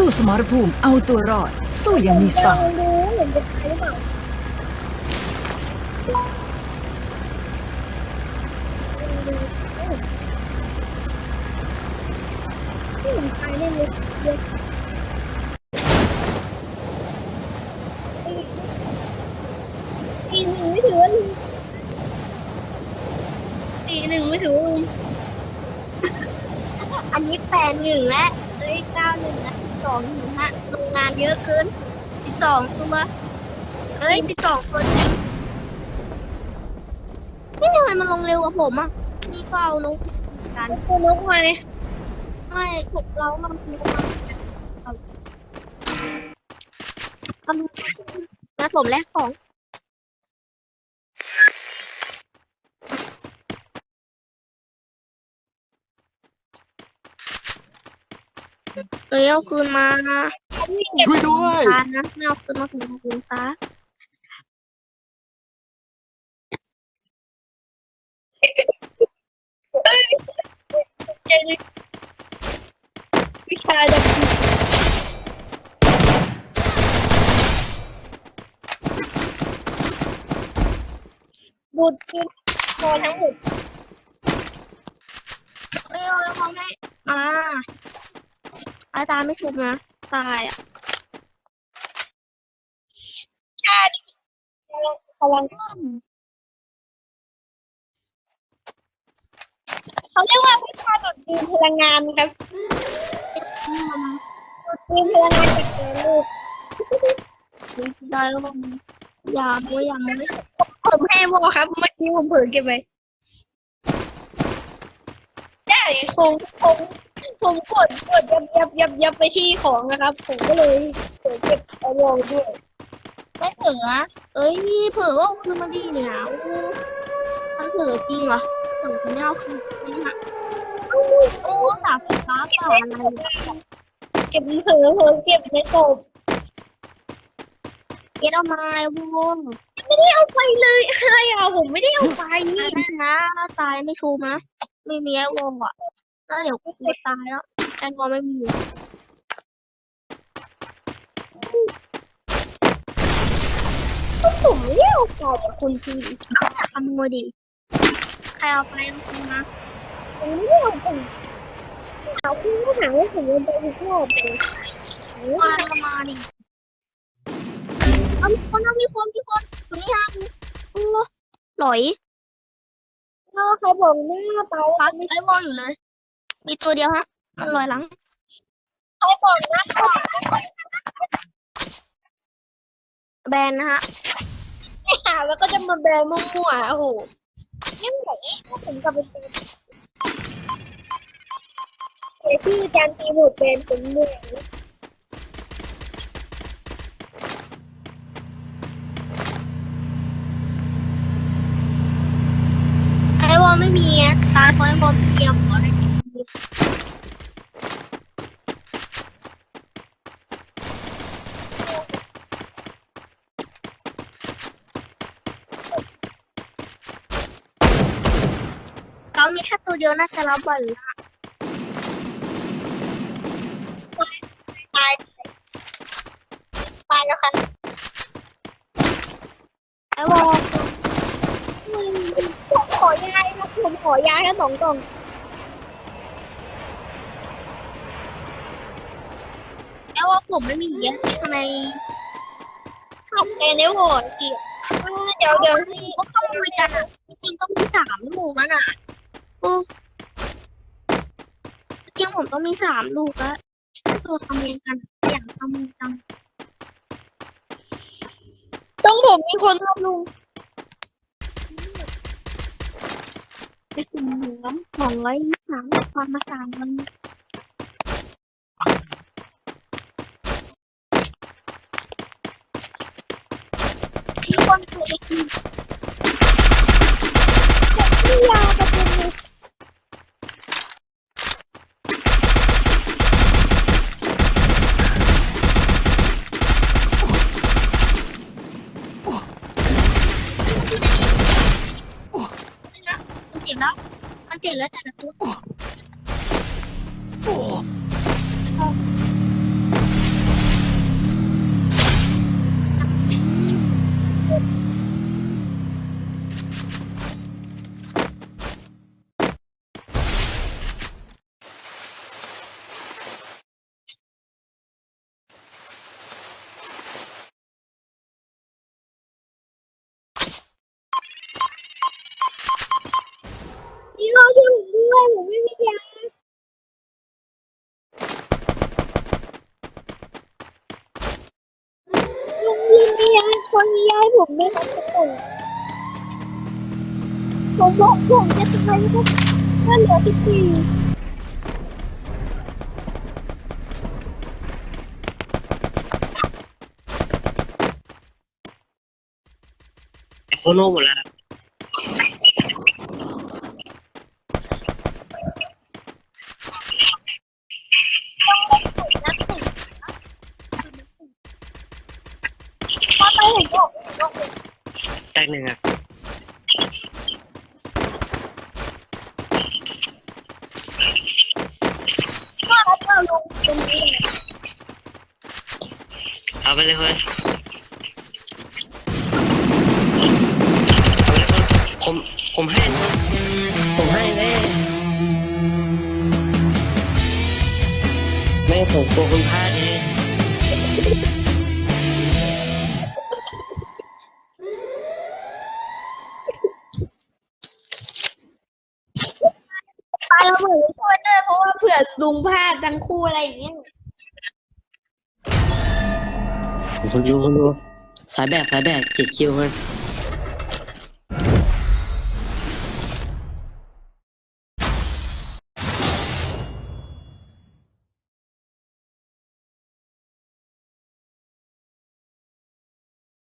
สู้สมรภูมิเอาตัวรอด สู้อย่างมีสตลองล์ดูเห็นจะตายหรือเปล่าไม่เห็นตายแน่เลยเดี๋ยวตีหนึ่งไม่ถือว่าลุงตีหนึ่งไม่ถือว่าลุงอันนี้แปดหนึ่งแล้วเอ้ยเก้าหนึ่งแล้ว สิบสองหนึ่งฮะโรงงานเยอะเกินสิบสองตัวเอ้ยสิบสองตัวจริงนี่ทำไมมันลงเร็วกว่าผมอะนี่ก็เอาลงกันตัวนกมาเนี่ยไม่ถูกเรามันลงมาเอามาผมแลกของ เอ้ยเอาคืนมาช่วยด้วยตานะไม่เอาคืนมาถึงคืนตาวิชาดับบูดกินพอทั้งหมดเอ้ยเอาเขาไม่มา อาจารย์ไม่ชุบนะ ตายอะชาดิพลังเขาเรียกว่าวิชาดูดดื่มพลังงานครับดูดดื่มพลังงานจากแกลูกได้แล้วมั้งอย่าโมยอย่าโมยผมให้โมครับ เมื่อกี้ผมเผลอเก็บไปได้คงคง ผมกดกดยับยับยับยับไปที่ของนะครับ ผมก็เลยเปิดเก็บเอาลงด้วย ไม่เผลออะเอ้ยเผลอว่าเอาคืนมาดีเนี่ยอู้มันเผลอจริงเหรอเผลอจะไม่เอาคืนนี่ฮะโอ้สาบฟ้าเปล่าอะไรเก็บเผลอเผลอเก็บในศพเก็บเอามาไอ้วงไม่ได้เอาไปเลยอะไรอะผมไม่ได้เอาไปนี่นะถ้าตายไม่ชูนะไม่มีไอ้วงอะ แล้วเดี๋ยวกูตายแล้วแอนวอลไม่มีผมไม่เอากอบกับคุณจริงขโมยดิ ใครเอาไปเอาคืนมาผมไม่ได้เอาไปเอาคุณก็หาว่าผมเอาไปอีกอบเลยมามาดิเอามีคนเอามีคนมีคนตรงนี้ฮะโอ้หลอยถ้าใครบอกหน้าไปไอ้วอลอยู่เลย มีตัวเดียวฮะมันลอยหลังใครบอกนะแบนนะฮะแล้วก็จะมาแบนมั่วๆโอ้โหยังไงผมกับเป็นเดี๋ยวที่อาจารย์ตีหมดแบนผมเหนื่อยไอ้วอลไม่มีอะตาคอยบอลเทียมขอได้เขา มีแค่ตัวเดียวน่าจะรับบ่อยอยู่นะตายตายแล้วค่ะไอ้วอลผมขอยาครับผมขอยาแค่สองกล่องไอ้วอลผมไม่มีเยอะทำไมทำแค่ในวอลเกียเดี๋ยวเดี๋ยวก็เข้าคุยกันอะจริงๆต้องมีสามลูกแล้วน่ะอือจริงผมต้องมีสามลูกแล้วตัวทำเองกันอย่ากทำเองกันต้องผมมีคนทำลุงไปถึงเหลือสองร้อยสามความมาสามมันที่คนเคยกินที่ยาวประเด็นเลย มัน เจ็บแล้ว มันเจ็บแล้วแต่ละตัว ด้วยครับทุกคนผมบอกผมจะทำไมครับก็เหลือสิบสี่โคโน่หมดแล้ว นักสุดพอไปเห็นบอกเห็นบอกเลย แตกหนึ่งอะว่าแล้วเราลงตรงนี้เอาไปเลยเฮ้ยเอาไปเลยเฮ้ยผมผมให้ ผมให้เลยไม่ผมกลัวคุณพลาเองปาเบิดไปช่วยเจอเพราะว่าเผื่อลุงพลาดทั้งคู่อะไรอย่างเงี้ยคุณดูคุณดูสายแบกสายแบกเจ็ดคิวเฮ้ย